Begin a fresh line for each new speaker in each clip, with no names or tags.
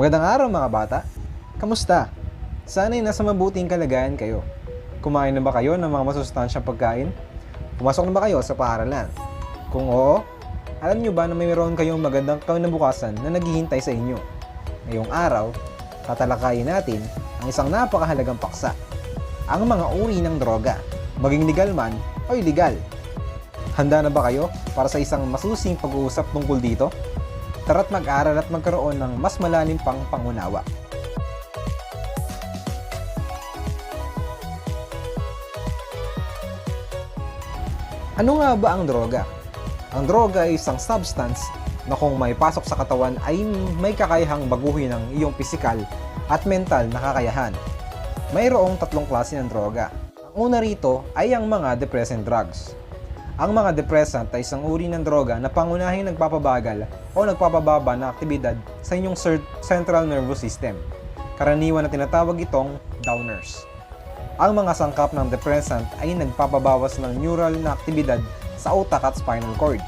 Magandang araw mga bata. Kamusta? Sana'y nasa mabuting kalagayan kayo. Kumain na ba kayo ng mga masustansyang pagkain? Pumasok na ba kayo sa paaralan? Kung oo, alam nyo ba na mayroon kayong magandang kinabukasan na naghihintay sa inyo? Ngayong araw, tatalakayin natin ang isang napakahalagang paksa. Ang mga uri ng droga, maging legal man o illegal. Handa na ba kayo para sa isang masusing pag-uusap tungkol dito? Tara't mag-aral at magkaroon ng mas malalim pang pangunawa. Ano nga ba ang droga? Ang droga ay isang substance na kung may pasok sa katawan ay may kakayahang baguhin ang iyong pisikal at mental na kakayahan. Mayroong tatlong klase ng droga. Ang una rito ay ang mga depressant drugs. Ang mga depressant ay isang uri ng droga na pangunahing nagpapabagal o nagpapababa ng aktibidad sa inyong central nervous system. Karaniwan na tinatawag itong downers. Ang mga sangkap ng depressant ay nagpapabawas ng neural na aktibidad sa utak at spinal cord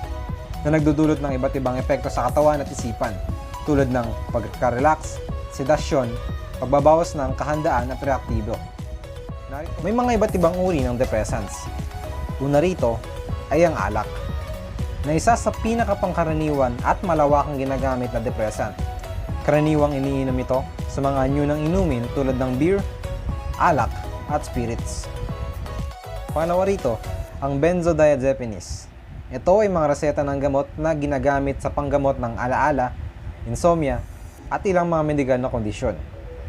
na nagdudulot ng iba't ibang epekto sa katawan at isipan tulad ng pagka-relax, sedasyon, pagbabawas ng kahandaan at reaktibo. May mga iba't ibang uri ng depressants. Una rito ay ang alak, na isa sa pinakapangkaraniwan at malawakang ginagamit na depressant. Karaniwang iniinom ito sa mga anyo ng inumin tulad ng beer, alak, at spirits. Pangalawa rito, ang benzodiazepines. Ito ay mga reseta ng gamot na ginagamit sa panggamot ng alaala, insomnia, at ilang mga medikal na kondisyon.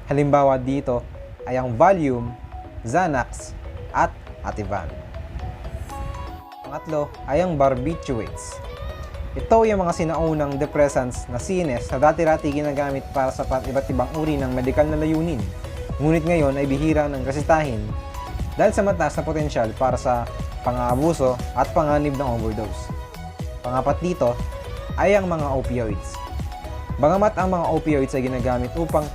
Halimbawa dito ay ang Valium, Xanax, at Ativan. Pangatlo ay ang barbiturates. Ito ay ang mga sinaunang depressants na CNS na dati-rati ginagamit para sa iba't ibang uri ng medikal na layunin. Ngunit ngayon ay bihira ng resetahin dahil sa mataas na potensyal para sa pang-aabuso at panganib ng overdose. Pangapat dito ay ang mga opioids. Bagamat ang mga opioids ay ginagamit upang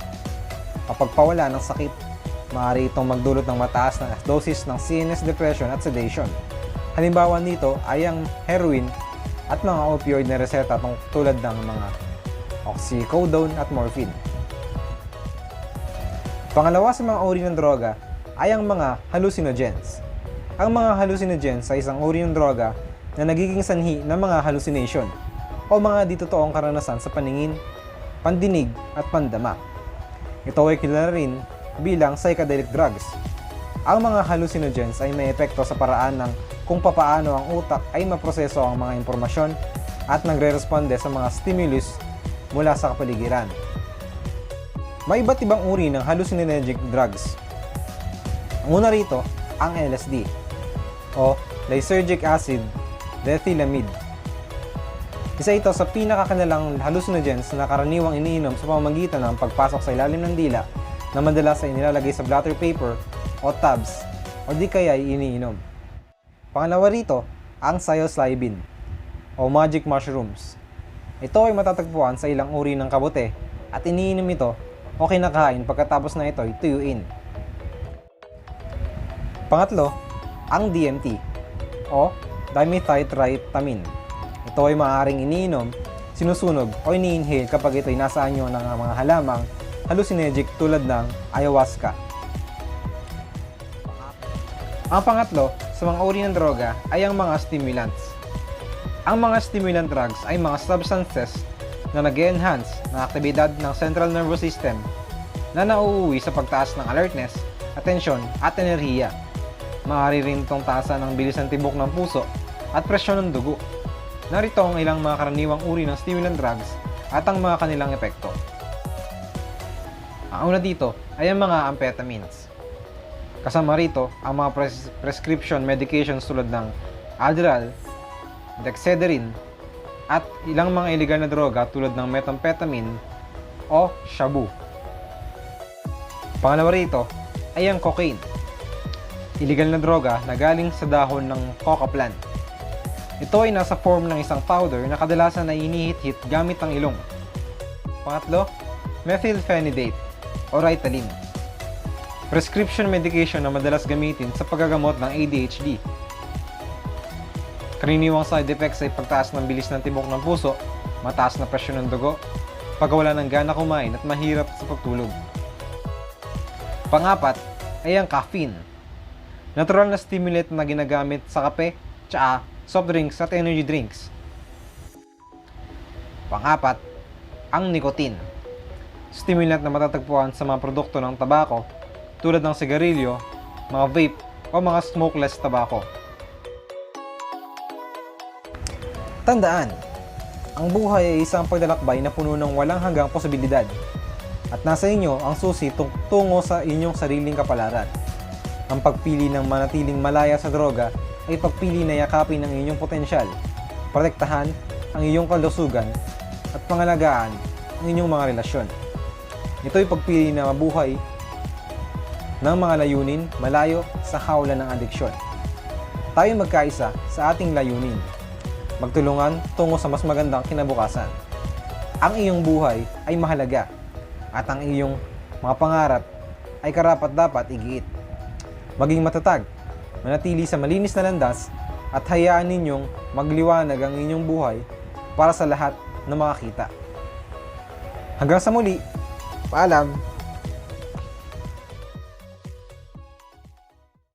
mapagpawala ng sakit, maaari itong magdulot ng mataas na dosis ng CNS depression at sedation. Halimbawa nito ay ang heroin at mga opioid na reseta tung tulad ng mga oxycodone at morphine. Pangalawa sa mga uri ng droga ay ang mga hallucinogens. Ang mga hallucinogens ay isang uri ng droga na nagiging sanhi ng mga hallucination o mga di totoong karanasan sa paningin, pandinig at pandama. Ito ay kilala rin bilang psychedelic drugs. Ang mga hallucinogens ay may epekto sa paraan ng kung papaano ang utak ay maproseso ang mga impormasyon at nagre-responde sa mga stimulus mula sa kapaligiran. May iba't ibang uri ng hallucinogenic drugs. Ang una rito, ang LSD o lysergic acid dethylamide. Isa ito sa pinakakanilang hallucinogens na karaniwang iniinom sa pamamagitan ng pagpasok sa ilalim ng dila na madalas ay nilalagay sa blotter paper o tabs o di kaya ay iniinom. Pangalawa rito, ang psilocybin o magic mushrooms. Ito ay matatagpuan sa ilang uri ng kabute at iniinom ito o kinakain pagkatapos na ito ay tuyuin. Pangatlo, ang DMT o dimethyl-tryptamine. Ito ay maaaring iniinom, sinusunog o ini-inhale kapag ito ay nasa anyo ng mga halamang hallucinogenic tulad ng ayahuasca. Ang pangatlo, sa mga uri ng droga ay ang mga stimulants. Ang mga stimulant drugs ay mga substances na nag enhance ng aktibidad ng central nervous system na nauuwi sa pagtaas ng alertness, atensyon at enerhiya. Maaari rin itong taasan ng bilis ng tibok ng puso at presyon ng dugo. Narito ang ilang mga karaniwang uri ng stimulant drugs at ang mga kanilang epekto. Ang una dito ay ang mga amphetamines. Kasama rito ang mga pres- prescription medications tulad ng Adderall, Dexedrine, at ilang mga illegal na droga tulad ng methamphetamine o shabu. Pangalawa rito ay ang cocaine. Illegal na droga na galing sa dahon ng coca plant. Ito ay nasa form ng isang powder na kadalasan ay inihit-hit gamit ang ilong. Pangatlo, methylphenidate o Ritalin. Prescription medication na madalas gamitin sa paggagamot ng ADHD. Karaniwang side effects ay pagtaas ng bilis ng tibok ng puso, mataas na presyon ng dugo, pagkawala ng gana kumain at mahirap sa pagtulog. Pangapat ay ang caffeine. Natural na stimulant na ginagamit sa kape, tsaa, soft drinks at energy drinks. Pangapat, ang nicotine. Stimulant na matatagpuan sa mga produkto ng tabako tulad ng sigarilyo, mga vape o mga smokeless tabako. Tandaan, ang buhay ay isang paglalakbay na puno ng walang hanggang posibilidad. At nasa inyo ang susi tung- tungo sa inyong sariling kapalaran. Ang pagpili ng manatiling malaya sa droga ay pagpili na yakapin ang inyong potensyal, protektahan ang iyong kalusugan at pangalagaan ang inyong mga relasyon. Ito'y pagpili na mabuhay ng mga layunin malayo sa hawla ng adiksyon. Tayo magkaisa sa ating layunin. Magtulungan tungo sa mas magandang kinabukasan. Ang iyong buhay ay mahalaga at ang iyong mga pangarap ay karapat dapat igiit. Maging matatag, manatili sa malinis na landas at hayaan ninyong magliwanag ang inyong buhay para sa lahat na makakita. Hanggang sa muli, paalam!